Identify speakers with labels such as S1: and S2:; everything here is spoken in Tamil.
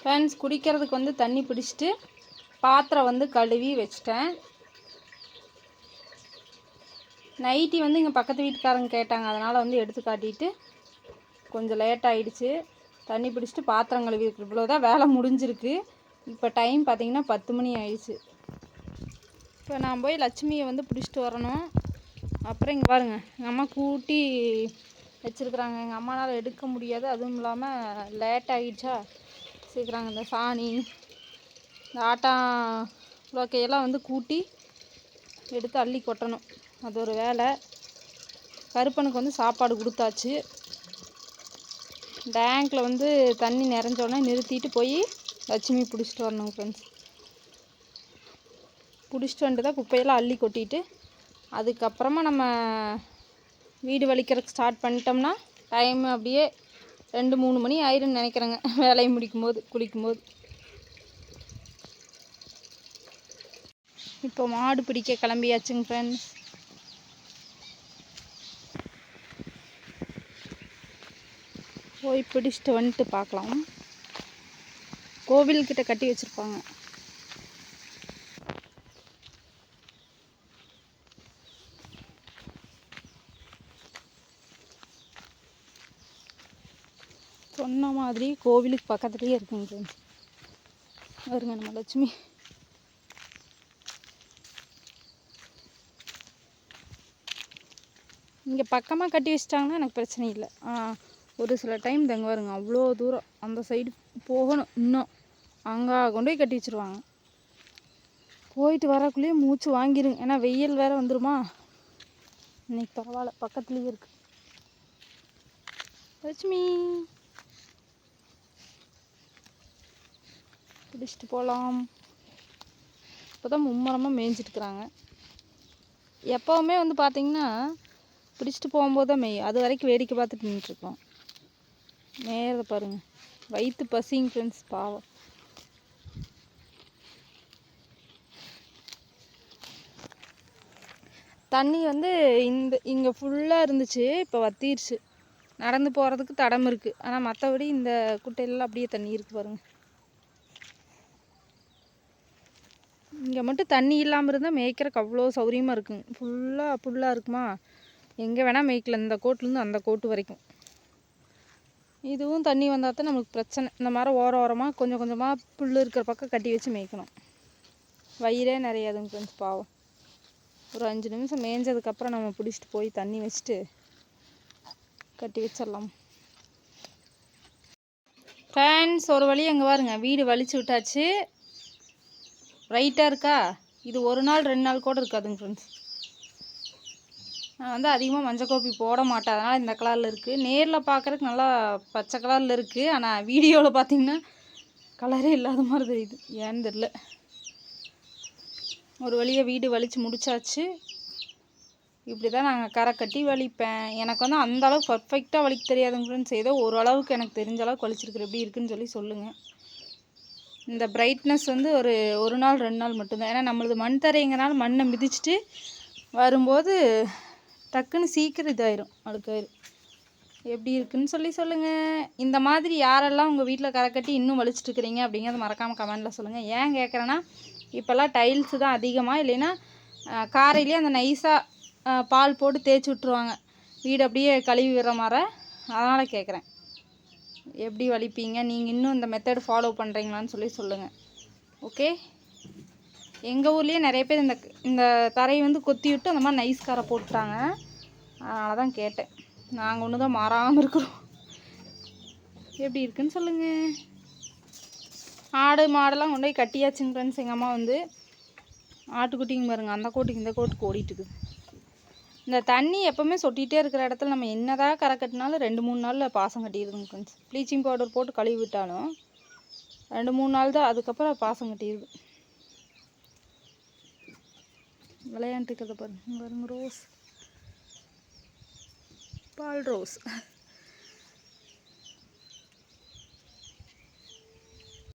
S1: ஃப்ரெண்ட்ஸ் குடிக்கிறதுக்கு வந்து தண்ணி பிடிச்சிட்டு பாத்திரம் வந்து கழுவி வச்சிட்டேன். நைட்டி வந்து இங்கே பக்கத்து வீட்டுக்காரங்க கேட்டாங்க. அதனால் வந்து எடுத்து காட்டிட்டு கொஞ்சம் லேட் ஆகிடுச்சு தண்ணி பிடிச்சிட்டு பாத்திரம் கழுவி இவ்வளோ தான் வேலை முடிஞ்சிருக்கு. இப்போ டைம் பார்த்திங்கன்னா பத்து மணி ஆயிடுச்சு. இப்போ நான் போய் லட்சுமியை வந்து பிடிச்சிட்டு வரணும். அப்புறம் இங்கே பாருங்கள் எங்கள் அம்மா கூட்டி வச்சுருக்குறாங்க. எங்கள் அம்மானால் எடுக்க முடியாது. அதுவும் இல்லாமல் லேட் ஆகிடுச்சா சேர்க்குறாங்க இந்த சாணி இந்த ஆட்டா லோக்கையெல்லாம் வந்து கூட்டி எடுத்து அள்ளி கொட்டணும். அது ஒரு வேலை. கருப்பனுக்கு வந்து சாப்பாடு கொடுத்தாச்சு. டேங்க்கில் வந்து தண்ணி நிறைஞ்சோடனே நிறுத்திட்டு போய் லட்சுமி பிடிச்சிட்டு வரணும் ஃப்ரெண்ட்ஸ் பிடிச்சிட்டு வந்துட்டு தான் குப்பையெல்லாம் அள்ளி கொட்டிட்டு அதுக்கப்புறமா நம்ம வீடு வலிக்கிறதுக்கு ஸ்டார்ட் பண்ணிட்டோம்னா டைம் அப்படியே ரெண்டு மூணு மணி ஆயிரும்னு நினைக்கிறேங்க. வேலையை முடிக்கும் போது குளிக்கும்போது. இப்போ மாடு பிடிக்க கிளம்பியாச்சுங்க ஃப்ரெண்ட்ஸ் போய் பிடிச்சிட்டு வந்துட்டு பார்க்கலாம். கோவில்கிட்ட கட்டி வச்சுருப்பாங்க. சொன்ன மாதிரி கோவிலுக்கு பக்கத்துலேயே இருக்குங்க ஃப்ரெண்ட்ஸ் வருங்க நம்ம லட்சுமி. இங்கே பக்கமாக கட்டி வச்சிட்டாங்கன்னா எனக்கு பிரச்சனை இல்லை. ஒரு சில டைம் தங்க வருங்க. அவ்வளோ தூரம். அந்த சைடு போகணும் இன்னும். அங்கே கொண்டு போய் கட்டி வச்சுருவாங்க. போயிட்டு வரக்குள்ளேயே மூச்சு வாங்கிருங்க ஏன்னா வெயில் வேறு வந்துருமா? இன்னைக்கு பரவாயில்ல. பக்கத்துலேயே இருக்குது லட்சுமி. பிடிச்சிட்டு போகலாம் இப்போ தான் மும்மரமாக மேய்ஞ்சிட்டுருக்குறாங்க. எப்போவுமே வந்து பார்த்திங்கன்னா பிடிச்சிட்டு போகும்போது தான் மேயும் அது வரைக்கும் வேடிக்கை பார்த்துட்டு நின்றுட்டுருக்கோம் நேரத்தை பாருங்கள் வயிற்று பசிங்க ஃப்ரெண்ட்ஸ் பாவம். தண்ணி வந்து இந்த இங்கே ஃபுல்லாக இருந்துச்சு இப்போ வத்திருச்சு. நடந்து போகிறதுக்கு தடம் இருக்குது ஆனால் மற்றபடி இந்த குட்டையிலலாம் அப்படியே தண்ணி இருக்குது பாருங்கள் இங்கே மட்டும் தண்ணி இல்லாமல் இருந்தால் மேய்க்கிறக்கு அவ்வளோ சௌரியமாக இருக்குங்க ஃபுல்லாக புல்லாக இருக்குமா? எங்கே வேணால் மேய்க்கல இந்த கோட்லேருந்து அந்த கோட்டு வரைக்கும். இதுவும் தண்ணி வந்தால் தான் நம்மளுக்கு பிரச்சனை. இந்த மாதிரி ஓர ஓரமாக கொஞ்சம் கொஞ்சமாக புல் இருக்கிற பக்கம் கட்டி வச்சு மேய்க்கணும். வயிறே நிறையாதுங்க ஃப்ரெண்ட்ஸ் பாவம். ஒரு அஞ்சு நிமிஷம் மேய்ஞ்சதுக்கப்புறம் நம்ம பிடிச்சிட்டு போய் தண்ணி வச்சுட்டு கட்டி வச்சிடலாம். ஃபேன்ஸ் ஒரு வழி அங்கே பாருங்க. வீடு வலிச்சு விட்டாச்சு. ரைட்டாக இருக்கா? இது ஒரு நாள் ரெண்டு நாள் கூட இருக்காதுங்க ஃப்ரெண்ட்ஸ் நான் வந்து அதிகமாக மஞ்சள் கோப்பி போட மாட்டேன். அதனால் இந்த கலரில் இருக்குது நேரில் பார்க்குறதுக்கு நல்லா பச்சை கலரில் இருக்குது ஆனால் வீடியோவில் பார்த்தீங்கன்னா கலரே இல்லாத மாதிரி தெரியுது. ஏன்னு தெரில ஒரு வழியை வீடு வலித்து முடிச்சாச்சு. இப்படி தான் நாங்கள் கரை கட்டி வலிப்பேன். எனக்கு வந்து அந்த அளவுக்கு பர்ஃபெக்டாக வலிக்க தெரியாதுங்க ஃப்ரெண்ட்ஸ் ஏதோ ஓரளவுக்கு எனக்கு தெரிஞ்ச அளவுக்கு வலிச்சிருக்குற எப்படி இருக்குன்னு சொல்லி சொல்லுங்கள் இந்த பிரைட்னஸ் வந்து ஒரு ஒரு நாள் ரெண்டு நாள் மட்டும்தான். ஏன்னா நம்மளது மண் தரைங்கிறனால மண்ணை மிதிச்சுட்டு வரும்போது டக்குன்னு சீக்கிரம் இதாயிரும் அழுக்காயிரும். எப்படி இருக்குன்னு சொல்லி சொல்லுங்கள் இந்த மாதிரி யாரெல்லாம் உங்கள் வீட்டில் கரை கட்டி இன்னும் வலிச்சிட்டு இருக்கிறீங்க அப்படிங்கிறத மறக்காமல் கமெண்டில் சொல்லுங்கள் ஏன் கேட்குறேன்னா இப்போல்லாம் டைல்ஸு தான் அதிகமாக இல்லைன்னா காரையிலே அந்த நைஸாக பால் போட்டு தேய்ச்சி விட்ருவாங்க வீடு அப்படியே கழுவி விடுற மாதிரி. அதனால் கேட்குறேன் எப்படி வலிப்பீங்க? நீங்கள் இன்னும் இந்த மெத்தட் ஃபாலோ பண்ணுறீங்களான்னு சொல்லி சொல்லுங்கள் ஓகே எங்கள் ஊர்லேயே நிறைய பேர் இந்த இந்த தரையை வந்து கொத்தி விட்டு அந்த மாதிரி நைஸ் காரை போட்டுட்டாங்க. அதனால தான் கேட்டேன். நாங்கள் ஒன்று தான் மாறாமல் இருக்கிறோம். எப்படி இருக்குன்னு சொல்லுங்கள் ஆடு மாடெல்லாம் கொண்டு போய் கட்டியாச்சுங்க ஃப்ரெண்ட்ஸ் எங்கள் அம்மா வந்து. ஆட்டுக்குட்டிங்க பாருங்கள் அந்த கோட்டுக்கு இந்த கோட்டுக்கு ஓடிட்டுருக்குது இந்த தண்ணி எப்போவுமே சொட்டிகிட்டே இருக்கிற இடத்துல நம்ம என்னதான் கரை கட்டினாலும் ரெண்டு மூணு நாளில் பாசம் கட்டிடுதுங்க ஃப்ரெண்ட்ஸ் ப்ளீச்சிங் பவுடர் போட்டு கழுவி விட்டாலும் ரெண்டு மூணு நாள் தான் அதுக்கப்புறம் பாசம் கட்டிடுது. விளையாண்டுக்கிறத பாருங்க பாருங்க ரோஸ் பால் ரோஸ்